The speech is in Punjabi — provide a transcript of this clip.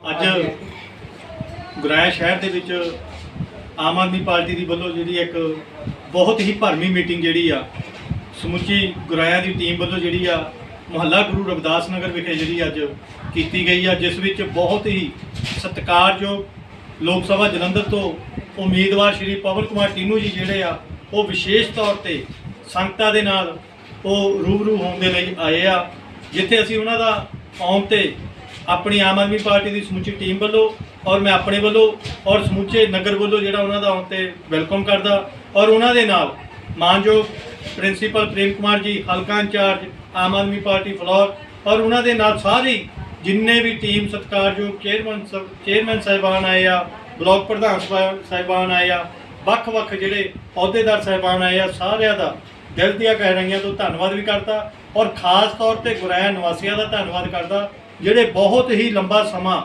ਅੱਜ ਗੁਰਾਇਆ ਸ਼ਹਿਰ ਦੇ ਵਿੱਚ ਆਮ ਆਦਮੀ ਪਾਰਟੀ ਦੀ ਵੱਲੋਂ ਜਿਹੜੀ ਇੱਕ ਬਹੁਤ ਹੀ ਭਰਮੀ ਮੀਟਿੰਗ ਜਿਹੜੀ ਆ, ਸਮੁੱਚੀ ਗੁਰਾਇਆ ਦੀ ਟੀਮ ਵੱਲੋਂ ਜਿਹੜੀ ਆ, ਮੁਹੱਲਾ ਗੁਰੂ ਰਵਿਦਾਸ ਨਗਰ ਵਿਖੇ ਜਿਹੜੀ ਅੱਜ ਕੀਤੀ ਗਈ ਆ, ਜਿਸ ਵਿੱਚ ਬਹੁਤ ਹੀ ਸਤਿਕਾਰਯੋਗ ਲੋਕ ਸਭਾ ਜਲੰਧਰ ਤੋਂ ਉਮੀਦਵਾਰ ਸ਼੍ਰੀ ਪਵਨ ਕੁਮਾਰ ਟੀਨੂ ਜੀ ਜਿਹੜੇ ਆ, ਉਹ ਵਿਸ਼ੇਸ਼ ਤੌਰ ਤੇ ਸੰਗਤਾਂ ਦੇ ਨਾਲ ਉਹ ਰੂਬਰੂ ਹੋਣ ਦੇ ਲਈ ਆਏ ਆ, ਜਿੱਥੇ ਅਸੀਂ ਉਹਨਾਂ ਦਾ ਆਉਣ ਤੇ ਆਪਣੀ ਆਮ ਆਦਮੀ ਪਾਰਟੀ ਦੀ ਸਮੁੱਚੀ ਟੀਮ ਵੱਲੋਂ ਔਰ ਮੈਂ ਆਪਣੇ ਵੱਲੋਂ ਔਰ ਸਮੁੱਚੇ ਨਗਰ ਵੱਲੋਂ ਜਿਹੜਾ ਉਹਨਾਂ ਦਾ ਆਉਣ ਤੇ ਵੈਲਕਮ ਕਰਦਾ ਔਰ ਉਹਨਾਂ ਦੇ ਨਾਲ ਮਾਨਯੋਗ ਪ੍ਰਿੰਸੀਪਲ ਪ੍ਰੇਮ ਕੁਮਾਰ ਜੀ, ਹਲਕਾ in charge, Aam Aadmi party Phillaur ਔਰ ਉਹਨਾਂ ਦੇ ਨਾਲ ਸਾਰੀ ਜਿੰਨੇ ਵੀ ਟੀਮ ਸਤਿਕਾਰਯੋਗ ਚੇਅਰਮੈਨ ਸਭ ਚੇਅਰਮੈਨ ਸਾਹਿਬਾਨ ਆਏ ਆ, ਬਲਾਕ ਪ੍ਰਧਾਨ ਸਾਹਿਬ- ਸਾਹਿਬਾਨ ਆਏ ਆ, ਵੱਖ-ਵੱਖ ਜਿਹੜੇ ਅਹੁਦੇਦਾਰ ਸਾਹਿਬਾਨ ਆਏ ਆ, ਸਾਰਿਆਂ ਦਾ ਦਿਲ ਦੀਆਂ ਗਹਿਰਾਈਆਂ ਤੋਂ ਧੰਨਵਾਦ ਵੀ ਕਰਦਾ ਔਰ ਖਾਸ ਤੌਰ ਤੇ ਗੁਰਾਇਆ ਨਿਵਾਸੀਆਂ ਦਾ ਧੰਨਵਾਦ ਕਰਦਾ ਜਿਹੜੇ ਬਹੁਤ ਹੀ ਲੰਬਾ ਸਮਾਂ